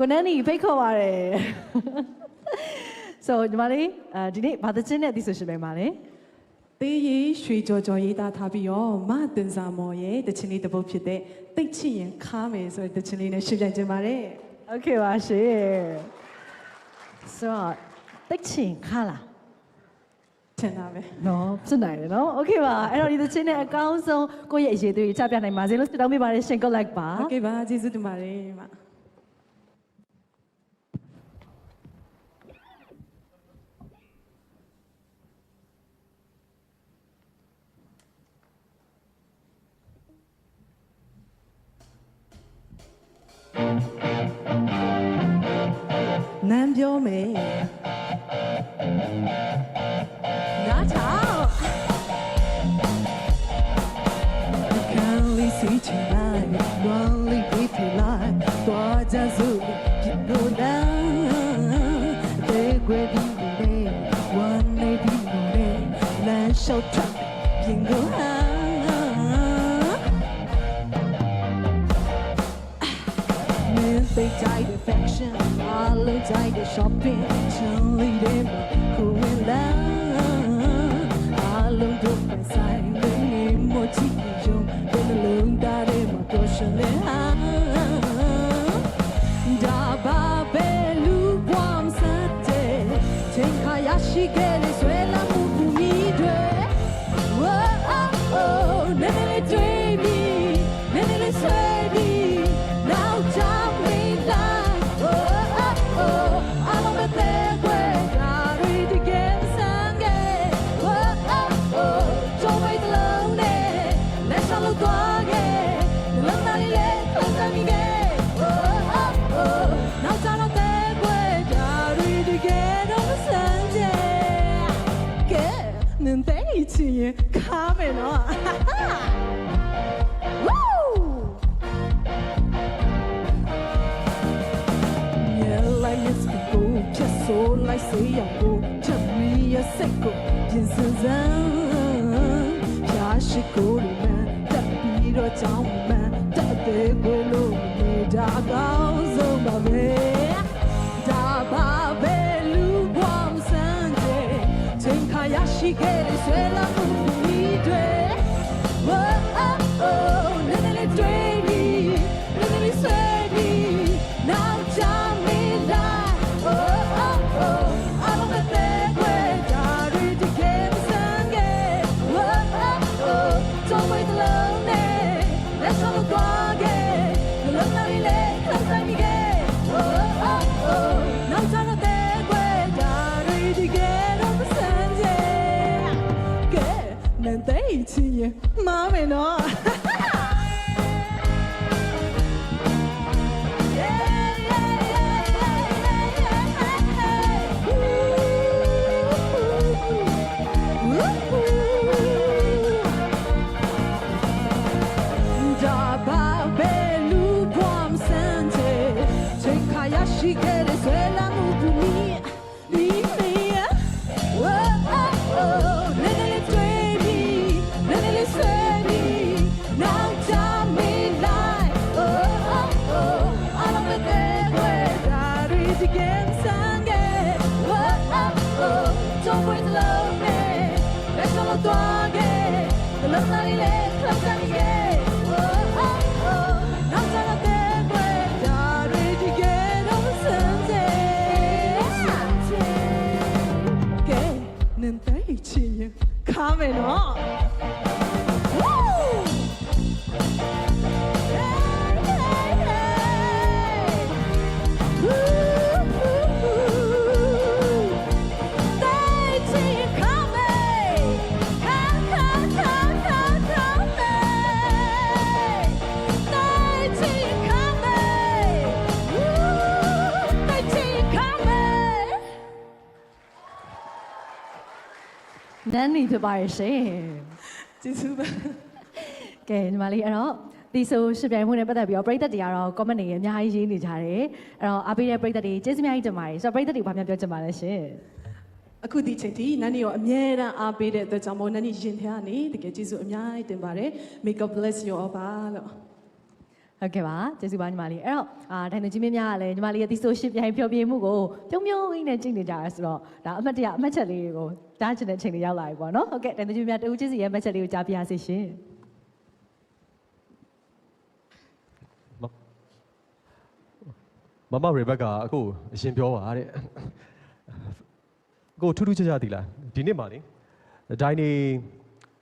ကိုနန်းနီဖိတ်ခေါ်ပါတယ်ဆိုညီမလေးအဒီနေ့ဘာတခြင်းနဲ့ဒီဆိုရှင်ပဲပါလေသေးရေရွှေကြော်ကြော်ရေးသားထားပြီးရောမတင်စာမော်ရဲ့တခြင်းလေးတပုတ်ဖြစ်တဲ့တိတ်ချရင်ခားမယ်ဆိုတဲ့တခြင်းလေးနဲ့ရှင်းပြချင်ပါတယ်โอเคပါရှင်ဆိုတော့တိတ်ချင်ခားလားနော်ပြနေတယ်နော်โอเคပါအဲ့တော့ဒီသချင်းနဲ့အကောင်းဆုံးကိုယ့်ရဲ့အရေးသွေးချပြနိုင်ပါစေလို့စတောင်းပေးပါတယ်ရှင်ကိုလိုက်ပါโอเคပါကျေးဇူးတင်ပါတယ်ညီမ မယ်နားထောင်ခံလေးစီချင်လိုက် die the fashion, all they die the shopping. Only them who will love. All of the side, they need more chicken. Then the loon that in my cushion. Da ba be lu guam sate. Take hayashi get it, swella mugu ခါမယ်နော် Woo! မြဲလိုက်လက်စကိုဖြတ်ဆိုးလိုက်စေးရကိုချက်မီရစက်ကိုပြင်စင်စမ်းဖြာရှိကိုရမန်တက်ပြီးတော့ကြောင်းမန်တက်တဲ့ကိုလို့နေတာကောင်းဆုံးပါပဲဒါပါပဲလူဘဝမစမ်းတဲ့ချိန်ခါရရှိခဲ့တဲ့ဆွဲလာ မားမယ်နော်ဒါဘာပဲလူဘွမ် Let's all go again. The love that we let, love that we get. Oh, oh, oh, now tell me that way. That is again on Sunday. Sunday. ကဲနင်တဲ့ချင်ရင်ခါမယ်နော် နန်းနီဖြစ်ပါရဲ့ရှင်ကျေးဇူးပါကဲညီမလေးအဲ့တော့ဒီဆိုရှင်ပြိုင်မှုနဲ့ပတ်သက်ပြီးတော့ပရိသတ်တွေကတော့ comment တွေအများကြီးရေးနေကြတယ်အဲ့တော့အားပေးတဲ့ပရိသတ်တွေကျေးဇူးအများကြီးတင်ပါတယ်ဆိုတော့ပရိသတ်တွေဘာများပြောချင်ပါလဲရှင်အခုဒီချိန်ထိနန်းနေရောအမြဲတမ်းအားပေးတဲ့အတွက်ကြောင့်မို့နန်းနေရင်ထဲကနေတကယ်ကျေးဇူးအများကြီးတင်ပါတယ် make up bless you all ပါလို့ ဟုတ်ကဲ့ပါကျေးဇူးပါညီမလေးအဲ့တော့အာဒိုင်နိုကြီးမင်းများကလည်းညီမလေးရဲ့ဒီဆိုရှစ်ပြိုင်ဖျော်ဖြေမှုကိုပြုံးပြုံးလေးနဲ့ကြည့်နေကြရဆိုတော့ဒါအမှတ်တရအမှတ်ချက်လေးတွေကိုတားချင်တဲ့အချိန်လေးရောက်လာပြီပေါ့နော်ဟုတ်ကဲ့ဒိုင်နိုကြီးမင်းများတဦးချင်းစီရဲ့အမှတ်ချက်လေးကိုကြားပြရစီရှင်မမရေဘက်ကအခုအရင်ပြောပါတဲ့အခုထူးထူးခြားခြားတည်လားဒီနေ့မှလေဒိုင်းနေ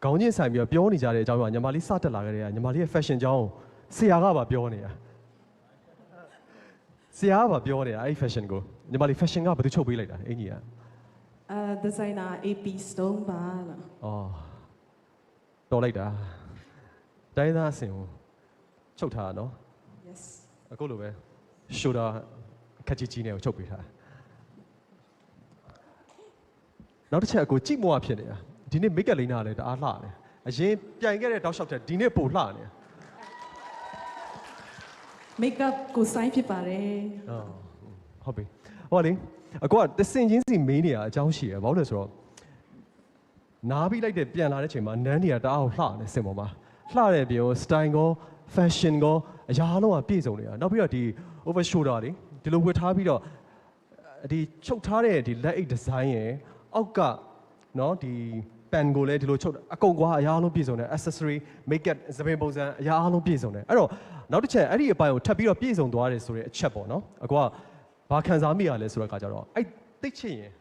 ခေါင်းချင်းဆိုင်ပြီးတော့ပြောနေကြတဲ့အကြောင်းကညီမလေးစတက်လာခဲ့တဲ့ကညီမလေးရဲ့ fashion အကြောင်း ဆရာကပါပြောနေတာဆရာကပါပြောနေတာအဲ့ဒီ fashion ကိုညီမလေး fashion ကဘယ်သူချုပ်ပေးလိုက်တာအင်ကြီးကအဲဒီဇိုင်နာ AP Stone ပါလားအော်တော်လိုက်တာတိုင်းသားအစင်ကိုချုပ်ထားတာနော် yes အခုလိုပဲ shoulder ခက်ကြီးကြီးနဲ့ကိုချုပ်ပေးထားနောက်တစ်ချက်အကိုကြည့်မောဖြစ်နေတာဒီနေ့ make up လိမ့်တာလည်းတအားလှတယ်အရင်ပြိုင်ခဲ့တဲ့တောက်လျှောက်တဲ့ဒီနေ့ပိုလှနေ makeup ကိုစိုင်းဖြစ်ပါတယ်ဟုတ်ပြီဟောလေအကိုကတစင်ချင်းစီမင်းနေရအကြောင်းရှိရဘာလို့လဲဆိုတော့နားပြီးလိုက်တဲ့ပြန်လာတဲ့ချိန်မှာနန်းနေရတအားကိုလှနေစင်ပေါ်မှာလှတဲ့ပြင်ကို style ကော fashion ကောအရာလုံးကပြည့်စုံနေတာနောက်ပြီးတော့ဒီ over shoulder လေဒီလိုဝတ်ထားပြီးတော့ဒီချုပ်ထားတဲ့ဒီလက်အိတ် design ရယ်အောက်ကနော်ဒီ pen ကိုလည်းဒီလိုချုပ်အကုန်ကွာအရာလုံးပြည့်စုံတယ် accessory makeup သပင်ပုံစံအရာအလုံးပြည့်စုံတယ်အဲ့တော့နောက်တစ်ချက်အဲ့ဒီအပိုင်းကိုထပ်ပြီးတော့ပြည့်စုံသွားတယ်ဆိုတဲ့အချက်ပေါ့နော်အကွာဘာခံစားမိရလဲဆိုတဲ့အခါကျတော့အဲ့သိချင်ရင်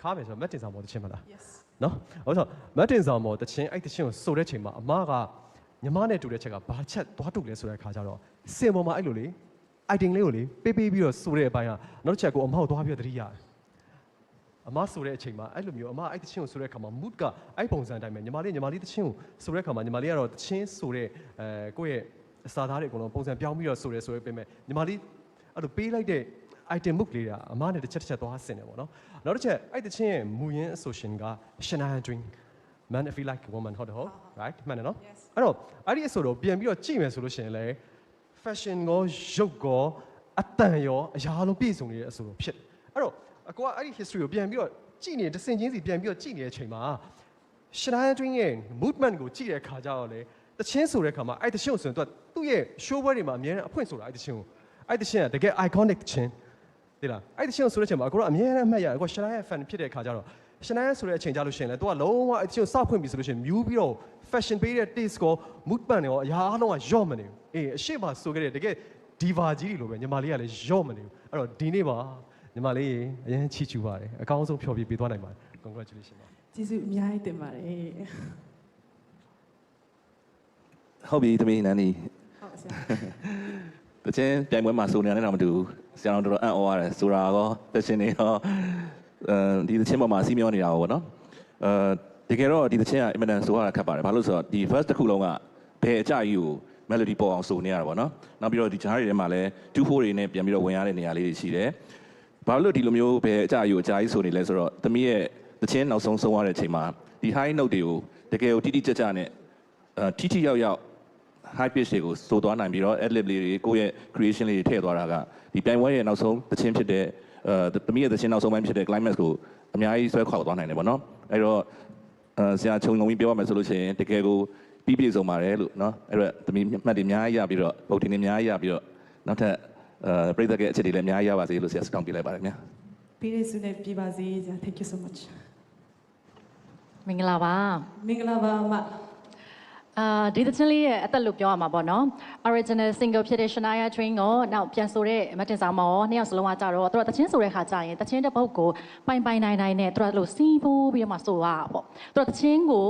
ခါမယ်ဆိုတော့မက်တင်ဆောင်ပေါ်တချင်းမလား yes နော်ဟုတ်ဆိုမတ်တင်ဆောင်မော်တချင်းအဲ့တချင်းကိုဆိုတဲ့ချိန်မှာအမကညီမနဲ့တူတဲ့ချက်ကဘာချက်သွားတူလဲဆိုတဲ့ခါကျတော့စင်ပေါ်မှာအဲ့လိုလေ item လေးကိုလေပေးပေးပြီးတော့ဆိုတဲ့အပိုင်းကနောက်တစ်ချက်ကိုအမကိုသွားပြီးတော့သတိရတယ် အမဆိုတဲ့အချိန်မှာအဲ့လိုမျိုးအမအဲ့တချင်းကိုဆိုတဲ့ခါမှာ mood ကအဲ့ပုံစံအတိုင်းပဲညီမလေးညီမလေးတချင်းကိုဆိုတဲ့ခါမှာညီမလေးကတော့တချင်းဆိုတဲ့အဲကိုယ့်ရဲ့အစာသားတွေအကုန်လုံးပုံစံပြောင်းပြီးတော့ဆိုရဲဆိုရဲပြင်မဲ့ညီမလေးအဲ့လိုပေးလိုက်တဲ့ item book လေးကအမနဲ့တစ်ချက်တစ်ချက်သွားဆင်တယ်ပေါ့နော်နောက်တစ်ချက်အဲ့တချင်းရဲ့မူရင်း association က Shania Twain man I feel like a woman ဟုတ်တယ်ဟုတ် right မှန်တယ်နော် Yes. အဲ့တော့အဲ့ဒီအဆိုတော့ပြန်ပြီးတော့ကြည့်မယ်ဆိုလို့ရှိရင်လေ fashion ကိုရုပ်ကိုအတန်ရောအရာလုံးပြည့်စုံနေတဲ့အဆိုတော့ဖြစ်တယ်အဲ့တော့ အကွာအဲ့ဒီ history ကိုပြန်ပြီးတော့ကြည့်နေတစင်ချင်းစီပြန်ပြီးတော့ကြည့်နေတဲ့အချိန်မှာ Shania Twain ရဲ့ movement ကိုကြည့်တဲ့အခါကျတော့လေတချင်းဆိုတဲ့အခါမှာအဲ့တချင်းကိုဆိုရင်သူကသူ့ရဲ့ show ပွဲတွေမှာအများနဲ့အဖွင့်ဆိုတာအဲ့တချင်းကိုအဲ့တချင်းကတကယ် iconic တချင်းဒီလားအဲ့ဒီချင်းကိုဆိုတဲ့အချိန်မှာအခုတော့အမြဲတမ်းမှတ်ရတယ်အခုရှနာရဲ့ fan ဖြစ်တဲ့ခါကျတော့ရှနာရဲ့ဆိုတဲ့အချိန်ကြလို့ရှိရင်လည်း तू ကလုံးဝအဲ့ဒီချင်းကိုစဖွင့်ပြီဆိုလို့ရှိရင်မြူးပြီးတော့ fashion ပေးတဲ့ taste ကို mood ပန်တွေရောအရာအလုံးကယော့မနေဘူးအေးအရှိမဆိုခဲ့တဲ့တကယ် diva ကြီးတွေလိုပဲညီမလေးကလည်းယော့မနေဘူးအဲ့တော့ဒီနေ့ပါ ညီမလေးအရင်ချီချူပါတယ်အကောင်းဆုံးဖြော်ပြပေးသွားနိုင်ပါတယ် congratulations ပါကျေးဇူးအများကြီးတင်ပါတယ်ဟုတ်ပြီသမီးနန်းနီဟုတ်ဆရာတချင်းပြိုင်ပွဲမှာစုံနေရတယ်တော့မတူဘူးဆရာတော်တော်အံ့ဩရတယ်ဆိုတာကောတချင်းနေရောအဲဒီတချင်းပေါ်မှာစီးမျောနေတာပေါ့နော်အဲဒီတကယ်တော့ဒီတချင်းကအင်မတန်ဆိုရတာခက်ပါတယ်ဘာလို့လဲဆိုတော့ဒီ first တစ်ခုလုံးကဘယ်အကြကြီးကို melody ပေါ်အောင်စုံနေရတာပေါ့နော်နောက်ပြီးတော့ဒီဂျားတွေထဲမှာလည်း2 4တွေနဲ့ပြန်ပြီးတော့ဝင်ရတဲ့နေရာလေးတွေရှိတယ် ဘာလို့ဒီလိုမျိုးဘယ်အကြကြီးကိုအကြကြီးစုံနေလဲဆိုတော့သမီးရဲ့တချင်းနောက်ဆုံးဆုံးရတဲ့အချိန်မှာဒီ high note တွေကိုတကယ်ကိုတိတိကျကျနဲ့အဲထိထိရောက်ရောက် high pitch တွေကိုစိုးသွားနိုင်ပြီးတော့ ad lib လေးတွေကိုယ့်ရဲ့ creation လေးတွေထည့်သွားတာကဒီပြိုင်ပွဲရဲ့နောက်ဆုံးသချင်းဖြစ်တဲ့အဲသမီးရဲ့သချင်းနောက်ဆုံးပိုင်းဖြစ်တဲ့ climax ကိုအများကြီးဆွဲခေါက်သွားနိုင်တယ်ပေါ့နော်အဲ့တော့အဲဆရာချုံငုံပြီးပြောရမယ်ဆိုလို့ရှိရင်တကယ်ကိုပြီးပြည့်စုံပါတယ်လို့နော်အဲ့တော့သမီးမှတ်တွေအများကြီးရပြီးတော့ဗုဒ္ဓင်းတွေအများကြီးရပြီးတော့နောက်ထပ် အဲပြိသက်ရဲ့အချက်တွေလည်းအများကြီးရပါစေလို့ဆရာစတောင်းပြလိုက်ပါတယ်ခင်ဗျာပြီးရစုနဲ့ပြပါစေဆရာ thank you so much မင်္ဂလာပါမင်္ဂလာပါအမ အာဒီသချင်းလေးရဲ့အသက်လို့ပြောရမှာပေါ့နော် original single ဖြစ်တဲ့ Shania Twain ကိုနောက်ပြန်ဆိုတဲ့မတင်ဆောင်မောနှစ်ယောက်စလုံးကကြတော့သူတို့သချင်းဆိုတဲ့ခါကျရင်သချင်းတစ်ပုတ်ကိုပိုင်ပိုင်နိုင်နိုင်နဲ့သူတို့လို့စီးပိုးပြီးတော့မှဆိုရတာပေါ့သူတို့သချင်းကို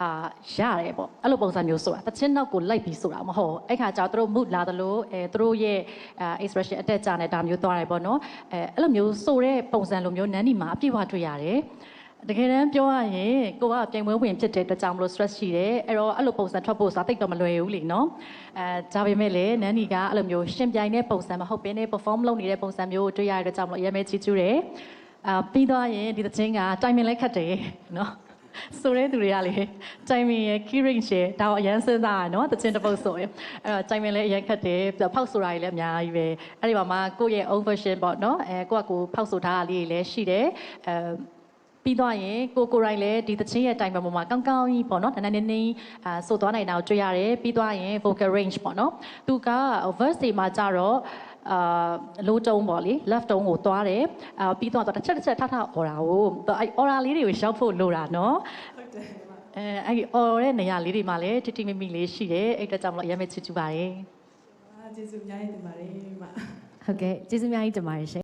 အာရတယ်ပေါ့အဲ့လိုပုံစံမျိုးဆိုတာသချင်းနောက်ကိုလိုက်ပြီးဆိုတာမဟုတ်အဲ့ခါကျတော့သူတို့ mood လာသလိုအဲသူတို့ရဲ့အာ expression အတက်ကြနဲ့ဒါမျိုးသွားတယ်ပေါ့နော်အဲအဲ့လိုမျိုးဆိုတဲ့ပုံစံလိုမျိုးနန်းဒီမှာအပြည့်အဝတွေ့ရတယ် တကယ်တမ်းပြောရရင်ကိုကပြိုင်ပွဲဝင်ဖြစ်တဲ့အတွက်ကြောင့်မလို့ stress ရှိတယ်အဲ့တော့အဲ့လိုပုံစံထွက်ဖို့ဆိုတာတိတ်တော့မလွယ်ဘူးလीနော်အဲဒါပေမဲ့လည်းနန်းနီကအဲ့လိုမျိုးရှင်ပြိုင်တဲ့ပုံစံမဟုတ်ဘဲနဲ့ perform လုပ်နေတဲ့ပုံစံမျိုးကိုတွေ့ရတဲ့အတွက်ကြောင့်မလို့အရင်ပဲချီးကျူးတယ်အာပြီးတော့ရင်ဒီသချင်းက timing လည်းခတ်တယ်နော်ဆိုတဲ့သူတွေကလေ timing ရဲ့ key range ရဲ့ဒါတော့အရင်စဉ်းစားရနော်သချင်းတစ်ပုတ်ဆိုရင်အဲ့တော့ timing လည်းအရင်ခတ်တယ်ပြီးတော့ဖောက်ဆိုတာတွေလည်းအများကြီးပဲအဲ့ဒီမှာမှကိုယ့်ရဲ့ own version ပေါ့နော်အဲကိုယ့်ကကိုယ်ဖောက်ဆိုထားတာလေးတွေလည်းရှိတယ်အဲ ပြီးသွားရင်ကိုကိုရိုင်းလည်းဒီသချင်းရဲ့တိုင်ပံပေါ်မှာကောင်းကောင်းကြီးပေါ့နော်နည်းနည်းနည်းအာဆိုသွားနိုင်တာကိုတွေ့ရတယ်ပြီးသွားရင် vocal range ပေါ့နော်သူက verse တွေမှာကြတော့အာလိုတုံးပေါ့လေ left တုံးကိုသွားတယ်အာပြီးတော့တစ်ချက်တစ်ချက်ထထအော်တာကိုသူအဲ့ aura လေးတွေကိုရှောက်ဖို့လိုတာနော်ဟုတ်တယ်အဲအဲ့ဒီ aura တဲ့နေရာလေးတွေမှာလည်းတိတိမိမိလေးရှိတယ်အဲ့အတွက်ကြောင့်မလို့အရင်မဲ့ချစ်ချူပါတယ်အာကျေးဇူးအများကြီးတင်ပါတယ်မဟုတ်ကဲ့ကျေးဇူးအများကြီးတင်ပါတယ်ရှင်